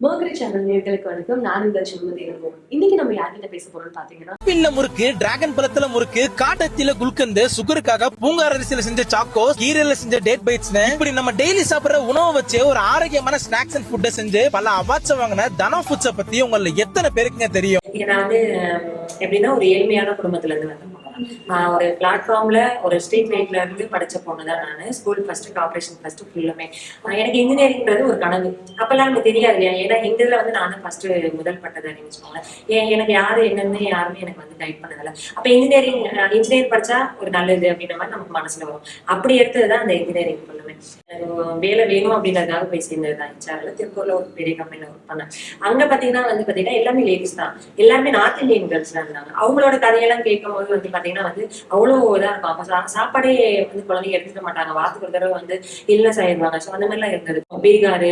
மோகரி channel நேர்களுக்கு வணக்கம். நான் உங்கள் சுமதி இளங்கோவன் இன்னைக்கு நம்ம யார்கிட்ட பேச போறோம்னு பாத்தீங்கன்னா ஆப்பிள்ல முறுக்கு டிராகன் பழத்துல முறுக்கு காட்டத்தில குல்கந்து சுகருக்காக பூங்கார் அரிசியில செஞ்ச சாக்கோஸ் கீரையில செஞ்ச டேட் பைட்ஸ் இப்படி நம்ம டெய்லி சாப்பிடுற உணவை வச்சு ஒரு ஆரோக்கியமான ஸ்நாக்ஸ் அண்ட் ஃபுட்டை செஞ்சு பல அவார்ட்ஸ் வாங்கின தனா ஃபுட்ஸ பத்தி உங்கள எத்தனை பேருக்குங்க தெரியும்? நான் வந்து எப்படின்னா ஒரு ஏழ்மையான குடும்பத்துல இருந்து வந்த ஒரு பிளாட்ஃபார்ம்ல ஒரு ஸ்ட்ரீட் லைட்ல இருந்து படிச்ச பொண்ணு தான் நான். ஸ்கூல் ஃபர்ஸ்ட் கார்பரேஷன் ஃபர்ஸ்ட் ஃபுல்லுமே எனக்கு இன்ஜினியரிங்ன்றது ஒரு கனவு. அப்பெல்லாம் எனக்கு தெரியாது இல்லையா? ஏன்னா எங்க இதுல வந்து நான் ஃபர்ஸ்ட் முதல் பட்டதாரின்னு வச்சுக்கோங்களேன். எனக்கு யாரு என்னன்னு யாருமே எனக்கு டைப் பண்ணதில்ல அப்ப இன்ஜினியரிங் இன்ஜினியரிங் படிச்சா ஒரு நல்லது அப்படின்ற மாதிரி நமக்கு மனசுல வரும். அப்படி எடுத்ததுதான் அந்த இன்ஜினியரிங் பண்ணுவேன். வேலை வேணும் அப்படின்றதுக்காக போய் சேர்ந்தது தான் இன்சார்ல திருப்பூர்ல ஒரு பெரிய கம்பெனில ஒர்க் பண்ணேன். அங்க பாத்தீங்கன்னா வந்து பாத்தீங்கன்னா எல்லாமே லேடிஸ் தான். எல்லாமே நார்த் இந்தியன் கேர்ள்ஸ் தான் இருந்தாங்க. அவங்களோட கதையெல்லாம் கேட்கும் போது வந்து பாத்தீங்கன்னா வந்து அவ்வளோ இதா இருக்கும் அப்ப சா- சாப்பாடே வந்து குழந்தைங்க எடுத்துக்க மாட்டாங்க. வாரத்துக்கு ஒரு தடவை வந்து இல்லை சாயிருவாங்க ஸோ அந்த மாதிரிலாம் இருந்தது. பீகார்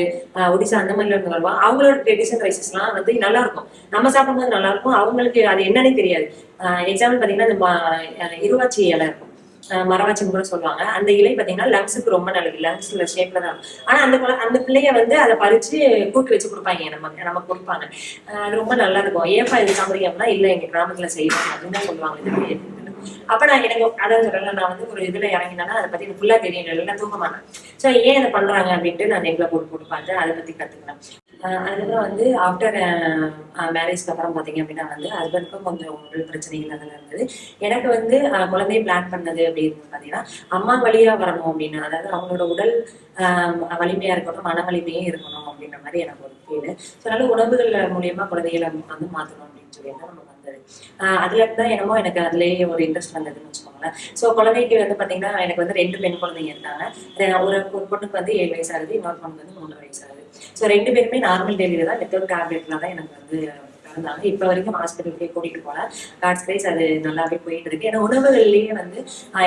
ஒடிசா அந்த மாதிரில இருந்து வருவாங்க. அவங்களோட ட்ரெடிஷன் ரைசஸ்லாம் வந்து நல்லா இருக்கும். நம்ம சாப்பிடும்போது நல்லா இருக்கும். அவங்களுக்கு அது என்னன்னே தெரியாது. எக்ஸாம்பிள் பாத்தீங்கன்னா இந்த இருவாச்சி இலை இருக்கும். மரவாச்சின்னு கூட சொல்லுவாங்க. அந்த இலை பாத்தீங்கன்னா லங்ஸுக்கு ரொம்ப நல்லது. லங்ஸ்ல ஷேப்ல தான். ஆனால் ஆனா அந்த குழ- அந்த பிள்ளைய வந்து அதை பறிச்சு கூட்டு வச்சு கொடுப்பாங்க. நமக்கு நமக்கு கொடுப்பாங்க. ஆஹ் அது ரொம்ப நல்லா இருக்கும் ஏப்பா இது சாப்பிடுறீங்க அப்படின்னா இல்ல எங்க கிராமத்துல செய்வாங்க அப்படின்னு சொல்லுவாங்க. இது அப்ப நான் எனக்கு அதான் சொல்றேன் நான் வந்து ஒரு இதுல இறங்கினா அதை பத்தி எனக்கு ஃபுல்லா தெரியும் எல்லாம் தூக்கமான சோ ஏன் அதை பண்றாங்க அப்படின்ட்டு நான் நெட்ல போட்டு போட்டு பார்த்து அதை பத்தி கத்துக்கினேன் அதுக்கப்புறம் வந்து ஆஃப்டர் மேரேஜ்க்கு அப்புறம் பார்த்தீங்க அப்படின்னா வந்து ஹஸ்பண்டுக்கும் கொஞ்சம் உடல் பிரச்சனைகள் அதெல்லாம் இருந்தது எனக்கு வந்து குழந்தையை பிளான் பண்ணது அப்படின்னு பாத்தீங்கன்னா அம்மா வழியாக வரணும் அப்படின்னு அதாவது அவங்களோட உடல் ஆஹ் வலிமையா மன வலிமையே இருக்கணும் அப்படின்ற மாதிரி எனக்கு ஒரு ஃபீல் ஸோ அதனால உணவுகள் மூலியமா குழந்தைகளை வந்து மாத்தணும் அப்படின்னு சொல்லி தான் நம்ம வந்தது. அதுல இருந்தா என்னமோ எனக்கு அதுலயே ஒரு இன்ட்ரெஸ்ட் வந்ததுன்னு வச்சுக்கோங்களேன். ஸோ குழந்தைக்கு வந்து பாத்தீங்கன்னா எனக்கு வந்து ரெண்டு பெண் குழந்தைங்க இருந்தாங்க. ஒரு ஒரு பொண்ணுக்கு வந்து ஏழு வயசு ஆகுது இன்னொரு பொண்ணுக்கு வந்து மூணு வயசு ஆகுது ஸோ ரெண்டு பேருமே நார்மல் டெலிவரி தான் வித்தவுட் டேப்லெட்ல தான் எனக்கு வந்து பிறந்தாங்க இப்போ வரைக்கும் ஹாஸ்பிட்டலுக்கே கூட்டிட்டு போனேன் காட்ஸ் பிரைஸ் அது நல்லாவே போயிட்டு இருக்கு. ஏன்னா உணவுகள்லயே வந்து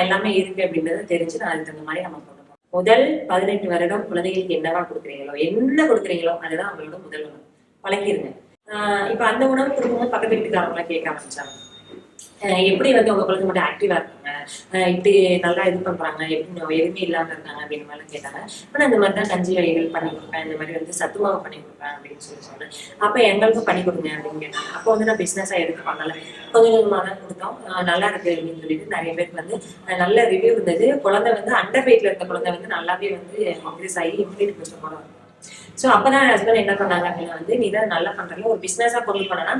எல்லாமே இருக்கு அப்படின்றத தெரிஞ்சு நான் அதுக்கு தகுந்த மாதிரி நம்ம கொண்டு முதல் பதினெட்டு வருடம் குழந்தைகளுக்கு என்னவா கொடுக்குறீங்களோ என்ன கொடுக்குறீங்களோ அதுதான் அவங்களோட முதல் உணவு. பழக்கிருங்க. இப்போ அந்த உணவு கொடுக்கும்போது பக்கத்து வீட்டுக்காரங்களாம் கேட்க ஆரம்பிச்சாங்க. எப்படி வந்து உங்க குழந்தை மட்டும் ஆக்டிவா இருக்காங்க? இப்படி நல்லா இது பண்றாங்க எப்படி எதுவுமே இல்லாம இருக்காங்க அப்படின்னு மாதிரிலாம் கேட்டாங்க. அப்ப நான் இந்த மாதிரி தான் கஞ்சி வகைகள் பண்ணி கொடுப்பேன் இந்த மாதிரி வந்து சத்துமாவு பண்ணி கொடுப்பேன் அப்படின்னு சொல்லி சொன்னேன் அப்ப எங்களுக்கும் பண்ணி கொடுங்க அப்படின்னு கேட்டாங்க. அப்போ வந்து நான் பிசினஸா எடுத்து பண்ணல. கொஞ்சம் கொஞ்சமாக தான் கொடுத்தோம். நல்லா இருக்கு அப்படின்னு சொல்லிட்டு நிறைய பேருக்கு வந்து நல்ல ரிவ்யூ இருந்தது. குழந்தை வந்து அண்டர் வெயிட்ல இருந்த குழந்தை வந்து நல்லாவே வந்து ஆப்ரேஸ் ஆகி இம்யூனிட்டி கொஞ்சம் கூட ஸோ அப்பதான் ஹஸ்பண்ட் என்ன பண்ணாங்க அப்படின்னா வந்து நீ தான் நல்லா பண்றல ஒரு பிசினஸா கொண்டு போனா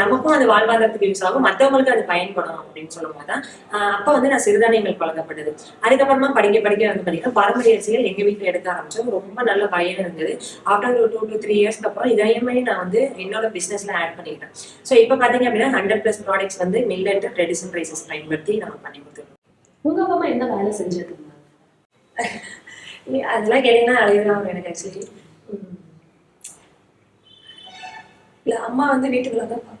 நமக்கும் அது வாழ்வாதாரத்துக்கு யூஸ் ஆகும் மற்றவங்களுக்கு அது பயன்படும் அப்படின்னு சொல்லும் போது தான் அப்போ வந்து நான் சிறுதானியங்கள் பழக்கப்பட்டது. அதுக்கப்புறமா படிக்க படிக்க வந்து பார்த்தீங்கன்னா பாரம்பரிய அரசியல் எங்க வீட்டில் எடுக்க ஆரம்பிச்சோம். ரொம்ப நல்ல பயன் இருந்தது. ஆஃப்டர் ஒரு டூ டு த்ரீ இயர்ஸ்க்கு அப்புறம் இதையுமே நான் வந்து என்னோட பிஸ்னஸில் ஆட் பண்ணிக்கிட்டேன். ஸோ இப்போ பாத்தீங்க அப்படின்னா ஹண்ட்ரட் பிளஸ் ப்ராடக்ட்ஸ் வந்து மில்லட் ட்ரெடிஷன் ரைசஸ் பயன்படுத்தி நம்ம பண்ணி கொடுத்துருக்கோம். உங்க அப்பா அம்மா என்ன வேலை செஞ்சிருக்கு அதெல்லாம் கேட்டீங்கன்னா அழுகுதான் எனக்கு ஆக்சுவலி hmm. இல்ல அம்மா வந்து வீட்டுக்குள்ள தான் பார்ப்பாங்க.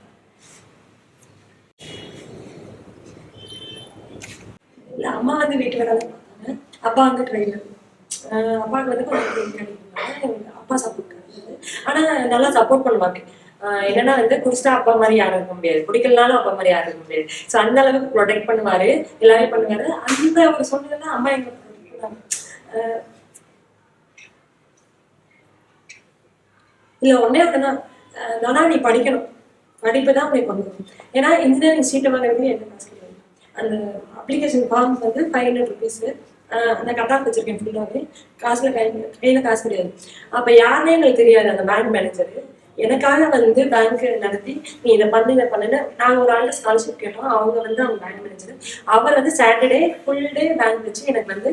இல்ல அம்மா வந்து வீட்டு வேலை தான் பார்த்தாங்க அப்பா வந்து ட்ரெயினர் அப்பாவுக்கு வந்து கொஞ்சம் கிடைக்கிறதுனால அப்பா சப்போர்ட் கிடையாது ஆனா நல்லா சப்போர்ட் பண்ணுவாங்க என்னன்னா வந்து குடிச்சிட்டா அப்பா மாதிரி யாரும் இருக்க முடியாது. குடிக்கலனாலும் அப்பா மாதிரி யாரும் இருக்க முடியாது. ஸோ அந்த அளவுக்கு ப்ரொடெக்ட் பண்ணுவாரு. எல்லாமே பண்ணுவாரு. அந்த அவர் சொன்னதுன்னா அம்மா எங்க ஆஹ் இல்லை ஒன்றே ஒண்ணுதான் நானா நீ படிக்கணும். படிப்பு தான் உனக்கு பண்ணுவோம் ஏன்னா இன்ஜினியரிங் சீட்டு வாங்குறது என்ன காசு கிடையாது அந்த அப்ளிகேஷன் ஃபார்ம் வந்து ஃபைவ் ஹண்ட்ரட் ருபீஸு அந்த கட் ஆஃப் வச்சிருக்கேன் ஃபுல்லாகவே காசில் கை கையில் காசு கிடையாது. அப்போ யாருன்னே எங்களுக்கு தெரியாது அந்த பேங்க் மேனேஜரு எனக்காக வந்து பேங்க் நடத்தி நீ இதை பண்ணு இதை பண்ணுன்னு நாங்கள் ஒரு ஆள் ஸ்காலர்ஷிப் கேட்டோம். அவங்க வந்து அவங்க பேங்க் மேனேஜர் அவர் வந்து சாட்டர்டே ஃபுல் டே பேங்க் வச்சு எனக்கு வந்து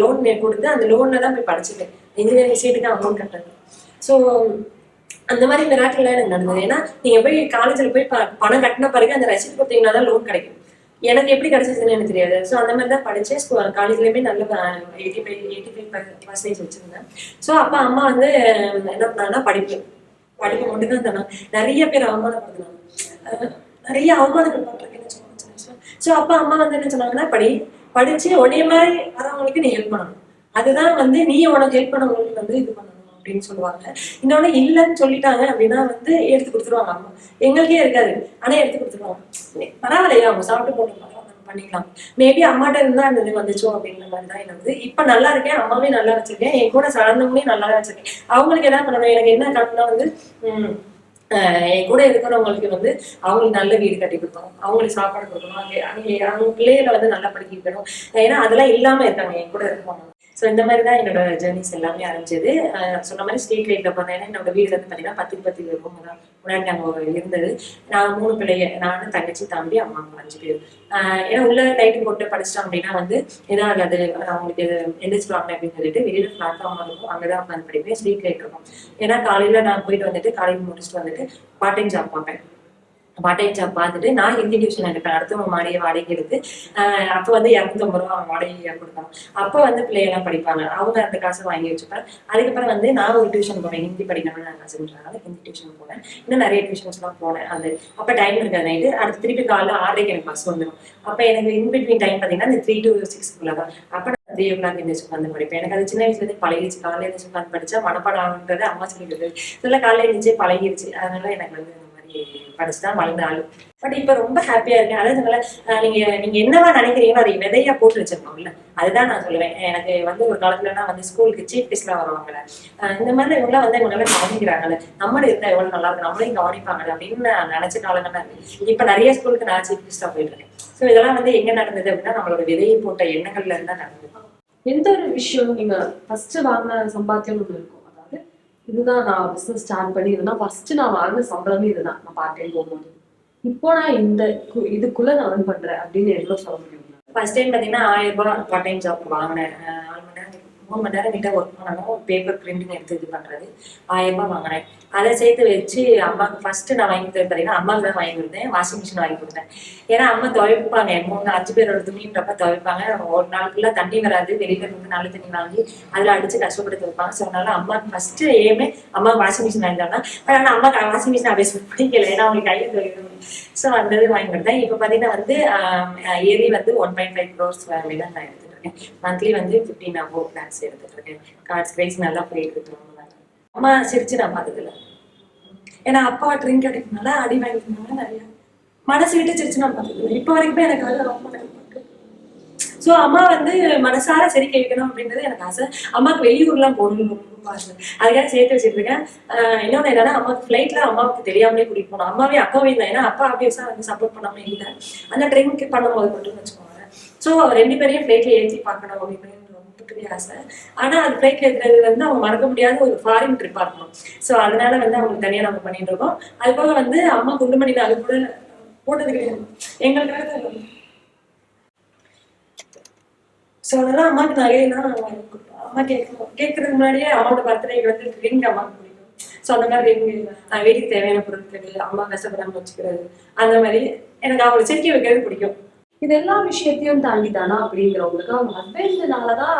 லோன் கொடுத்து அந்த லோனில் தான் போய் படிச்சுட்டேன். இன்ஜினியரிங் சீட்டுக்கு அமௌண்ட் கட்டணும் ஸோ அந்த மாதிரி மிராக்கள்லாம் எனக்கு நடந்தது. ஏன்னா நீங்கள் போய் காலேஜில் போய் ப- பணம் கட்டின பிறகு அந்த ரசீது கொடுத்தீங்கன்னா தான் லோன் கிடைக்கும். எனக்கு எப்படி கிடைச்சதுன்னு எனக்கு தெரியாது. ஸோ அந்த மாதிரி தான் படித்தேன் காலேஜ்லேயுமே நல்ல eighty five eighty five percentage வச்சுருந்தேன். ஸோ அப்பா அம்மா வந்து என்ன பண்ணாங்கன்னா படிப்பேன் படிப்பு மட்டும் தான் நிறைய பேர் அவமானப்படுத்தினாங்க. நிறைய அவமானங்கள் பண்ணுறாங்கன்னு சொன்னாங்க ஸோ அப்பா அம்மா வந்து என்ன சொன்னாங்கன்னா படி படிச்சு உடைய மாதிரி வரவங்களுக்கு நீ ஹெல்ப் பண்ணணும். அதுதான் வந்து நீ உனக்கு ஹெல்ப் பண்ணவங்களுக்கு வந்து இது பண்ணணும். அப்படின்னு சொல்லுவாங்க. இன்னொன்னு இல்லைன்னு சொல்லிட்டாங்க அப்படின்னா வந்து எடுத்து கொடுத்துருவாங்க அம்மா. எங்களுக்கே இருக்காது. ஆனா எடுத்து கொடுத்துருவாங்க பரவாயில்லையா? அவங்க சாப்பிட்டு போட்டு பண்ணிக்கலாம். மேபி அம்மாட்ட இருந்தா அந்த இது வந்துச்சோ அப்படின்ற மாதிரி தான் எனக்கு இப்ப நல்லா இருக்கேன். அம்மாவே நல்லா வச்சிருக்கேன். என் கூட சார்ந்தவங்களே நல்லா வச்சிருக்கேன். அவங்களுக்கு என்ன பண்ணணும்? எனக்கு என்ன காரணம்னா வந்து உம் என் கூட இருக்கிறவங்களுக்கு வந்து அவங்களுக்கு நல்ல வீடு கட்டி கொடுக்கணும். அவங்களுக்கு சாப்பாடு கொடுக்கணும். அங்கே அங்கே அவங்க பிள்ளைகளை வந்து நல்லா படிக்க வைக்கணும். ஏன்னா அதெல்லாம் இல்லாம இருக்காங்க என் கூட இருப்பாங்க ஸோ இந்த மாதிரி தான் என்னோட ஜேர்னிஸ் எல்லாமே ஆரம்பிச்சது சொன்ன மாதிரி ஸ்ட்ரீட் லைட்ல பார்த்தீங்கன்னா என்னோட வீடு வந்து பார்த்தீங்கன்னா பத்துக்கு பத்து ரூம் தான். முன்னாடி நாங்கள் இருந்தது. நான் மூணு பிள்ளைய நானும் தங்கச்சி தம்பி அம்மா அம்மா அஞ்சு பேர். ஏன்னா உள்ள லைட்டு போட்டு படிச்சிட்டோம் அப்படின்னா வந்து இதாகாது அவங்களுக்கு எழுந்திரிச்சிருவாங்க அப்படின்னு சொல்லிட்டு வெளியில பிளாட்ஃபார்ம் இருக்கும். அங்கதான் உட்காந்து படிப்பேன் ஸ்ட்ரீட் லைட் இருக்கும். ஏன்னா காலையில நான் போயிட்டு வந்துட்டு காலையில் முடிச்சுட்டு வந்துட்டு பார்ட் டைம் ஜாப் பார்ப்பேன். பார்ட் டைம் ஜாப் பார்த்துட்டு நான் ஹிந்தி டியூஷன் எடுப்பேன் அடுத்தவங்க மாடியை வாடகை எடுத்து அப்போ வந்து இரநூத்தம்பது ரூபா அவங்க வாடகை கொடுத்தாங்க அப்போ வந்து பிள்ளைகள்லாம் படிப்பாங்க. அவங்க அந்த காசை வாங்கி வச்சுப்பேன் அதுக்கப்புறம் வந்து நான் ஒரு டியூஷன் போனேன். ஹிந்தி படிக்கணும்னு நான் ஆசைப்படுறதுனால ஹிந்தி டியூஷன் போனேன். இன்னும் நிறைய டியூஷன்ஸ்லாம் போனேன். அது அப்போ டைம் இருக்காது நைட்டு அடுத்து திருப்பி காலைல ஆறரைக்கு எனக்கு பஸ் வந்துடும் அப்போ எனக்கு இன்பிட்வீன் டைம் பார்த்தீங்கன்னா இந்த த்ரீ டு சிக்ஸ்க்குள்ளே தான் அப்போ நான் த்ரீ ஓ கிளாக் எழுந்திரிச்சு உட்காந்து படிப்பேன் எனக்கு அது சின்ன வயசுலேருந்து பழகிடுச்சு. காலையில் எழுந்திரிச்சு உட்காந்து படிச்சா மனப்பாடம் ஆகுன்றது அம்மா சொல்லிடுது இதெல்லாம் காலையில எழுந்திரிச்சு பழகிடுச்சு. அதனால எனக்கு வந்து இந்த மாதிரி படிச்சு தான் வளர்ந்த பட் இப்ப ரொம்ப ஹாப்பியா இருக்கேன். அதாவது சொன்னல நீங்க நீங்க என்னவா நினைக்கிறீங்களோ அதை விதையா போட்டு வச்சிருக்கோம்ல. அதுதான் நான் சொல்லுவேன். எனக்கு வந்து ஒரு காலத்துலலாம் வந்து ஸ்கூலுக்கு சீஃப் கெஸ்ட்லாம் வருவாங்கல்ல. இந்த மாதிரி இவங்களாம் வந்து இவங்க நல்லா கவனிக்கிறாங்கல்ல. நம்மளும் இருந்தா எவ்வளவு நல்லா இருக்கும். நம்மளையும் கவனிப்பாங்கல்ல அப்படின்னு நான் நினச்ச காலங்கள்லாம் இருக்கு. இப்ப நிறைய ஸ்கூலுக்கு நான் சீஃப் கெஸ்டா போயிட்டு இருக்கேன். ஸோ இதெல்லாம் வந்து எங்க நடந்தது அப்படின்னா நம்மளோட விதையை போட்ட எண்ணங்கள்ல இருந்தா நடந்தது. எந்த ஒரு விஷயம் நீங்க ஃபர்ஸ்ட் வாங்கின சம்பாத்தியம் ஒன்று இருக்கும்? இதுதான் நான் பிஸ்னஸ் ஸ்டார்ட் பண்ணி இதுதான் ஃபர்ஸ்ட் நான் வாங்கின சம்பளமே இதுதான். நான் பார்ட் போகும்போது. இப்போ நான் இந்த இதுக்குள்ள நான் பண்றேன் அப்படின்னு எவ்வளவு சொல்ல முடியும்? ஃபர்ஸ்ட் டைம் பார்த்தீங்கன்னா ஆயிரம் ரூபாய் பார்ட் டைம் ஜாப் வாங்கினேன். மூணு மணி நேரம் கிட்ட ஒர்க் பண்ணணும் பேப்பர் பிரிண்டிங் எடுத்து இது பண்றது ஆயிரம் ரூபாய் வாங்கினேன் அதை சேர்த்து வச்சு அம்மாவுக்கு ஃபர்ஸ்ட் நான் வாங்கி கொடுத்தது பார்த்தீங்கன்னா அம்மாவுக்கு தான் வாங்கி கொடுத்தேன் வாஷிங் மிஷின் வாங்கி கொடுத்தேன். ஏன்னா அம்மா துவைப்பாங்க. மூணு அஞ்சு பேரோட துணின்றப்ப துவைப்பாங்க. ஒரு நாள் ஃபுல்லாக தண்ணி வராது. வெளியில இருந்து நல்ல தண்ணி வாங்கி அதில் அடிச்சு கஷ்டப்பட்டு துவைப்பாங்க. ஸோ அதனால அம்மாவுக்கு ஃபர்ஸ்ட் ஏமே அம்மா வாஷிங் மிஷின் வாங்கி பட் ஆனால் அம்மா வாஷிங் மிஷின் அபேஸ் பிடிக்கல. ஏன்னா அவங்களுக்கு கையில் துவைக்கணும். ஸோ அந்த இது வாங்கி கொடுத்தேன். இப்போ பார்த்தீங்கன்னா வந்து இயர்லி வந்து ஒன் பாயிண்ட் ஃபைவ் க்ரோர்ஸ் தான் நான் எடுத்துட்டு இருக்கேன் மந்த்லி வந்து ஃபிஃப்டீன் அபோவ் லேக்ஸ் எடுத்துட்டு இருக்கேன் கார்ட்ஸ் கிரைஸ் நல்லா போயிட்டு இருக்கிறவங்க அம்மா சிரிச்சு நான் பார்த்ததில்ல. ஏன்னா அப்பா ட்ரிங்க் அடிக்கனால அடி வாங்கிக்கனால நிறைய. மனசு விட்டு சிரிச்சு நான் பார்த்ததில்ல. இப்போ வரைக்குமே எனக்கு வந்து ரொம்ப ஸோ அம்மா வந்து மனசார சரி கேட்கணும் அப்படின்றது எனக்கு ஆசை. அம்மாவுக்கு வெளியூர்லாம் போகணும்னு ரொம்ப ஆசை. அதுக்காக சேர்த்து வச்சிருக்கேன். இன்னொன்று என்னன்னா அம்மாவுக்கு ஃப்ளைட்ல அம்மாவுக்கு தெரியாமலே கூட்டிட்டு போனோம் அம்மாவே அப்பாவே இல்லை ஏன்னா அப்பா ஆப்வியஸாக வந்து சப்போர்ட் பண்ணாமல் இல்லை. அந்த ட்ரெயினுக்கு பண்ணும்போது மட்டும் வச்சுக்கோங்க. ஸோ ரெண்டு பேரையும் ஃப்ளைட்ல ஏற்றி பார்க்கணும் அப்படின்னு ரொம்ப பெரிய ஆசை ஆனால் அது ஃப்ளைட்ல ஏற்றுறது வந்து அவங்க மறக்க முடியாத ஒரு ஃபாரின் ட்ரிப்பாக இருக்கணும். ஸோ அதனால வந்து அவங்களுக்கு தனியாக நம்ம பண்ணிட்டு இருக்கோம். அது போக வந்து அம்மா குண்டு மணியில் அது கூட போட்டது கிடையாது. எங்களுக்காக ஸோ அதெல்லாம் அம்மாவுக்கு நகையெல்லாம் அம்மா கேட்கணும் கேட்கறதுக்கு முன்னாடியே அம்மாவோட பர்த்டேக்கு வந்து ரிங் அம்மாவுக்கு பிடிக்கும். ஸோ அந்த மாதிரி ரிங் வீட்டுக்கு தேவையான பொருட்கள் அம்மா கஷ்டப்படாமல் வச்சுக்கிறது அந்த மாதிரி எனக்கு அவங்களை சிரிக்க வைக்கிறது பிடிக்கும். இது எல்லா விஷயத்தையும் தாண்டி தானா அப்படிங்கிறவங்களுக்கு அவங்க ஹஸ்பண்ட்னாலதான்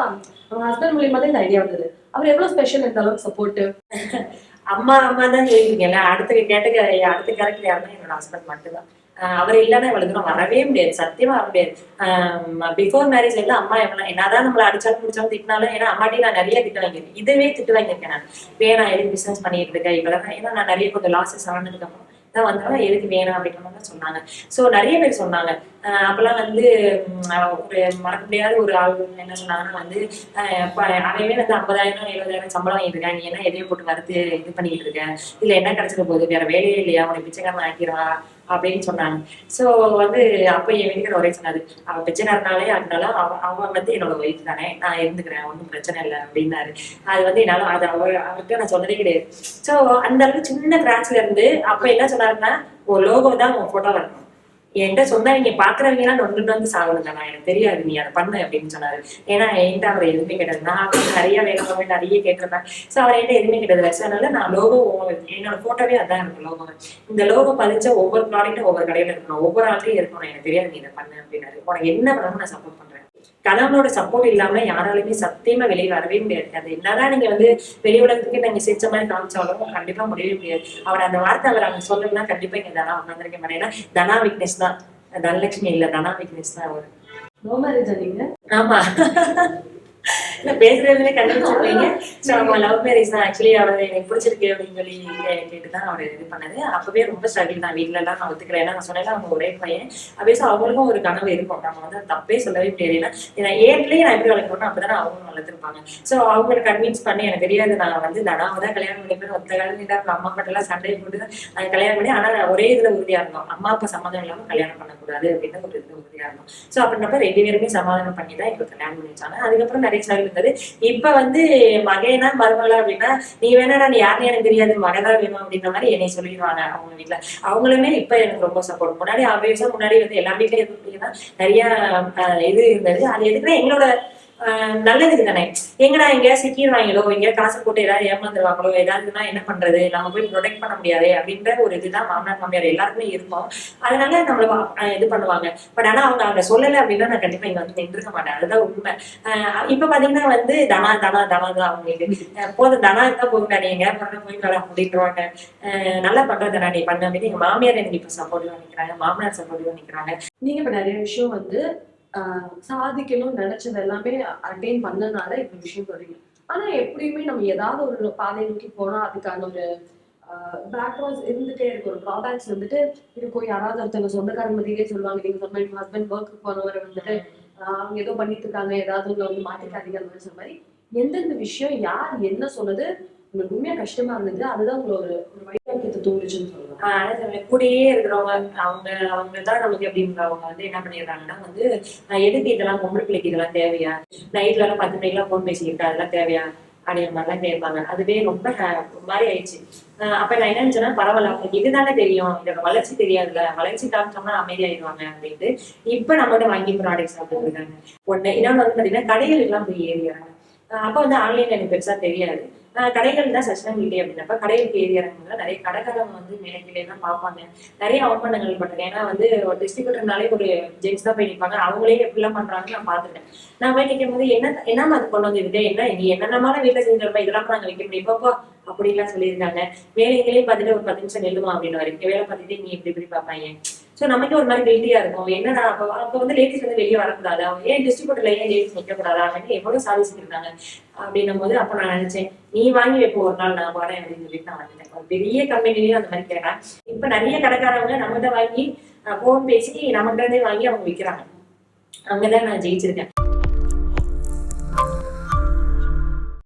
அவங்க ஹஸ்பண்ட் மூலியமா தான் இந்த ஐடியா வந்தது. அவர் எவ்வளவு ஸ்பெஷல் இந்த அளவுக்கு சப்போர்ட் அம்மா அம்மா தான் சொல்லியிருக்கீங்கல்ல அடுத்த கேட்ட அடுத்த கேரக்டர் யாருன்னா என்னோட ஹஸ்பண்ட் மட்டும்தான். அவர் இல்லைன்னா இவ்வளவு தூரம் வரவே முடியாது சத்தியமா வர முடியாது. பிஃபோர் மேரேஜ் இருந்து அம்மா எவ்வளவு என்னதான் நம்மள அடிச்சாலும் பிடிச்சாலும் திட்டினாலும் ஏன்னா அம்மாட்டி நான் நிறைய திட்டு வாங்கியிருக்கேன். இதுவே திட்டு வாங்கியிருக்கேன் நான். வேணாம் எதுக்கு பிசினஸ் பண்ணிட்டு இருக்கேன் இவ்வளவு ஏன்னா நான் நிறைய கொஞ்சம் லாஸஸ் ஆனதுக்கு அப்புறம் தான் வந்தாலும் எதுக்கு வேணாம் அப்படின்ற மாதிரி சொன்னாங்க. ஸோ நிறைய பேர் சொன்னாங்க அப்பெல்லாம் வந்து ஒரு மறக்க முடியாத ஒரு ஆள் என்ன சொன்னாங்கன்னா வந்து அவையுமே வந்து ஐம்பதாயிரம் எழுபதாயிரம் சம்பளம் வாங்கியிருக்கான் நீ என்ன எதையும் போட்டு வறுத்து இது பண்ணிக்கிட்டு இருக்கேன் இதுல என்ன கிடைச்சிட போகுது? வேற வேலையே இல்லையா? உனக்கு பிச்சைக்காரன் ஆக்கிடுவா அப்படின்னு சொன்னாங்க. ஸோ வந்து அப்போ என் வீட்டுக்கு ஒரே சொன்னாரு. அவ பிச்சைக்காரனாலே அதனால அவன் அவன் வந்து என்னோட ஒய்ஃப் தானே. நான் இருந்துக்கிறேன். ஒன்றும் பிரச்சனை இல்லை. அப்படின்னாரு. அது வந்து என்னால அது அவ அவர்கிட்ட நான் சொன்னதே கிடையாது. ஸோ அந்த அளவுக்கு சின்ன கிராச்ல இருந்து அப்ப என்ன சொன்னாருன்னா ஒரு லோகோ தான் உன் போட்டோ வரணும் என்கிட்ட சொன்னா நீங்க பாக்குறவங்க எல்லாம் நொண்டு வந்து சாகணும் தானா. எனக்கு தெரியாது நீ அதை பண்ணு அப்படின்னு சொன்னாரு. ஏன்னா என்கிட்ட அவர் எதுவுமே கிடையாது. நான் அவருக்கு நிறைய வேலை நிறைய கேட்டிருப்பேன் ஸோ அவர் என்கிட்ட எதுவுமே கிடையாது. ஸோ அதனால நான் லோகோ என்னோட போட்டோவே அதான் எனக்கு லோகோ இந்த லோகோ பதிச்ச ஒவ்வொரு ப்ராடக்ட்டும் ஒவ்வொரு கடையில இருக்கணும். ஒவ்வொரு ஆள்கிட்டையும் இருக்கணும். எனக்கு தெரியாது நீ இதை பண்ணு அப்படின்னாரு. உனக்கு என்ன பண்ணணும் நான் சப்போர்ட் பண்றேன். கணவனோட சப்போர்ட் இல்லாம யாராலுமே சத்தியமா வெளியே வரவே முடியாது. அது என்னதான் நீங்க வந்து வெளி உலகத்துக்கு நீங்க சிரிச்ச மாதிரி காமிச்சாலும் கண்டிப்பா முடியவே முடியாது. அவர் அந்த வார்த்தை அவர் அங்க சொல்லணும்னா கண்டிப்பா இங்க தனா உட்காந்துருக்க மாட்டேன் ஏன்னா தனா வீக்னஸ் தான். தனலட்சுமி இல்ல தனா வீக்னஸ் தான் அவர். நோ மேரேஜ் நீங்க? ஆமா. இல்ல பேசுறதுல கண்டுபிடிச்சிருக்கீங்க. சோ அவங்க லவ் மேரேஜ் தான் ஆக்சுவலி அவர் எனக்கு பிடிச்சிருக்கு அப்படின்னு சொல்லி கேட்டு கேட்டுதான் அவர் இது பண்ணது. அப்பவே ரொம்ப ஸ்ட்ரகிள் தான். வீட்ல எல்லாம் நான் ஒத்துக்கிறேன் நான் சொன்னேன் அவங்க ஒரே பையன். அப்படியே ஸோ அவங்களுக்கும் ஒரு கனவு இருக்கும். நம்ம வந்து தப்பே சொல்லவே தெரியல ஏன்னா நான் நான் எப்படி வளர்க்கணும் அப்பதான் அவங்களும் வளர்த்துருப்பாங்க. சோ அவங்களை கன்வின்ஸ் பண்ணி எனக்கு தெரியாது. நான் வந்து தனாவை தான் கல்யாணம் பண்ணி போய் ஒத்த கல்யாணம் தான் அம்மா அப்பா எல்லாம் சண்டை போட்டு தான் நான் கல்யாணம் பண்ணி ஆனா ஒரே இதுல உறுதியா இருந்தோம். அம்மா அப்பா சம்மதம் இல்லாம கல்யாணம் பண்ணக்கூடாது அப்படின்னு ஒரு இதுல உறுதியா இருந்தோம். ஸோ அப்படின்றப்ப ரெண்டு பேருமே சமாதானம் பண்ணி தான் எங்களுக்கு கல்யாணம் பண்ணி வச்சாங்க. அதுக்கப்புறம் நிறைய இருந்தது. இப்ப வந்து மகனா மருமகளா அப்படின்னா நீ வேணா நீ யாருன்னு எனக்கு தெரியாது மகனா வேணும் அப்படின்ற மாதிரி என்னை சொல்லிடுவாங்க அவங்க வீட்டுல அவங்களுமே இப்ப எனக்கு ரொம்ப சப்போர்ட் முன்னாடி ஆப்வியஸா முன்னாடி வந்து எல்லா வீட்லயும் நிறைய இது இருந்தது. அது எதுக்குன்னா எங்களோட நல்லதுக்கு தானே? எங்கடா எங்கேயா சிக்கிடுவாங்களோ எங்கேயா காசு போட்டு ஏதாவது ஏமாந்துருவாங்களோ? ஏதாவதுன்னா என்ன பண்றது? நம்ம போய் ப்ரொடெக்ட் பண்ண முடியாது அப்படின்ற ஒரு இதுதான் மாமனார் மாமியார் எல்லாருக்குமே இருக்கும். அதனால நம்மள இது பண்ணுவாங்க. பட் ஆனா அவங்க அவங்க சொல்லலை அப்படின்னா நான் கண்டிப்பா இங்க வந்து நின்றுக்க மாட்டேன். அதுதான் உண்மை. இப்ப பாத்தீங்கன்னா வந்து தனா தனா தனா தான் அவங்களுக்கு. போதும் தனா இருந்தா போகுண்டா நீ எங்க பண்ண போயிட்டு அப்படின்றவாங்க நல்லா பண்றதுடா நீ பண்ண அப்படின்னு எங்க மாமியார் எனக்கு இப்ப சப்போர்ட் பண்ணிக்கிறாங்க மாமனார் சப்போர்ட் பண்ணிக்கிறாங்க நீங்க இப்ப நிறைய விஷயம் வந்து சாதிக்கணும்னு நினைச்சது எல்லாமே அட்டைன் பண்ணனால இப்ப விஷயம் தெரியும் ஆனா எப்படியுமே நம்ம ஏதாவது ஒரு பாதை நோக்கி போனா அதுக்கான ஒரு பேக்வாஸ் இருந்துட்டே இருக்கும். ஒரு ட்ராபேக்ஸ் வந்துட்டு இருக்கும் யாராவது ஒருத்தவங்க சொந்தக்காரங்க மதியே சொல்லுவாங்க. நீங்க சொன்ன ஹஸ்பண்ட் ஒர்க்கு போனவர் வந்துட்டு அவங்க ஏதோ பண்ணிட்டு இருக்காங்க. ஏதாவது உங்களை வந்து மாட்டிக்காதீங்க அந்த மாதிரி சொன்ன மாதிரி எந்தெந்த விஷயம் யார் என்ன சொன்னது உங்களுக்கு உண்மையா கஷ்டமா இருந்தது அதுதான் உங்களை ஒரு ஒரு வைராக்கியத்தை கூடயே இருக்கிறவங்க அவங்க அவங்க தான் நமக்கு அப்படின்றவங்க வந்து என்ன பண்ணிடுறாங்கன்னா வந்து ஆஹ் எதுக்கு இதெல்லாம் பொம்பளை பிள்ளைக்கு இதெல்லாம் தேவையா? நைட்ல எல்லாம் பத்து மணிக்கெல்லாம் போன் பேசிக்கிட்டா அதெல்லாம் தேவையா? அப்படிங்கிற மாதிரிலாம் கேட்பாங்க. அதுவே ரொம்ப ஹே- ஒரு மாதிரி ஆயிடுச்சு. ஆஹ் அப்ப நான் என்ன நினைச்சேன்னா பரவாயில்ல அவங்களுக்கு இதுதானே தெரியும். இதோட வளர்ச்சி தெரியாதுல்ல. வளர்ச்சி காமிச்சோம்னா அமைதியாயிடுவாங்க அப்படின்ட்டு இப்ப நம்மகிட்ட வாங்கி ப்ராடக்ட்ஸ் சாப்பிட்டு இருக்காங்க. ஒண்ணு இன்னொன்னு வந்து பாத்தீங்கன்னா கடைகளுக்கு எல்லாம் போய் ஏறிடுறாங்க அப்ப வந்து ஆன்லைன்ல எனக்கு பெருசா தெரியாது. ஆஹ் கடைகள் தான் சஸ்டைனபிலிட்டி அப்படின்னப்ப கடைகளுக்கு ஏறி இறங்கும்போது நிறைய கடைக்காரங்க வந்து மேலே தான் பார்ப்பாங்க. நிறைய அவமானங்கள் பட்டிருக்கேன். ஏன்னா வந்து ஒரு டிஸ்ட்ரிபியூட்டர்னாலே ஒரு ஜென்ஸ் தான் போய் நிற்பாங்க அவங்களே எப்படிலாம் பண்றாங்கன்னு நான் பார்த்துட்டேன். நான் போய் நிற்கும் போது என்ன என்னமா அது கொண்டு வந்து என்ன நீ என்னென்னமான வீட்டில் செஞ்சிருப்பா இதெல்லாம் நாங்கள் வைக்க முடியும். இப்பப்போ அப்படிலாம் சொல்லியிருக்காங்க. வேலைகளையும் பார்த்துட்டு ஒரு பத்து நிமிஷம் நெல்லுமா அப்படின்னு வரைக்கும். வேலை பார்த்துட்டு நீ இப்படி இப்படி பார்ப்பாங்க. ஸோ நமக்கு ஒரு மாதிரி கில்ட்டியா இருக்கும். என்னடா அப்போ அப்போ வந்து லேடிஸ் வந்து வெளியே வரக்கூடாது. அவங்க ஏன் டிஸ்ட்ரிபியூட்டர்ல ஏன் லேடிஸ் நிற்கக்கூடாதா அப்படின்னு எவ்வளவு சாதிச்சுட்டு அப்படின்னும் போது அப்போ நான் நினைச்சேன் நீ வாங்கி வைப்போ ஒரு நாள் நான் வரேன் அப்படின்னு சொல்லிட்டு நான் வந்துட்டேன். ஒரு பெரிய கம்பெனிலையும் அந்த மாதிரி கேட்டேன். இப்ப நிறைய கடைக்காரவங்க நம்மகிட்ட வாங்கி போன் பேசி நம்மகிட்ட இருந்தே வாங்கி அவங்க விற்கிறாங்க அங்கதான் நான் ஜெயிச்சிருக்கேன்.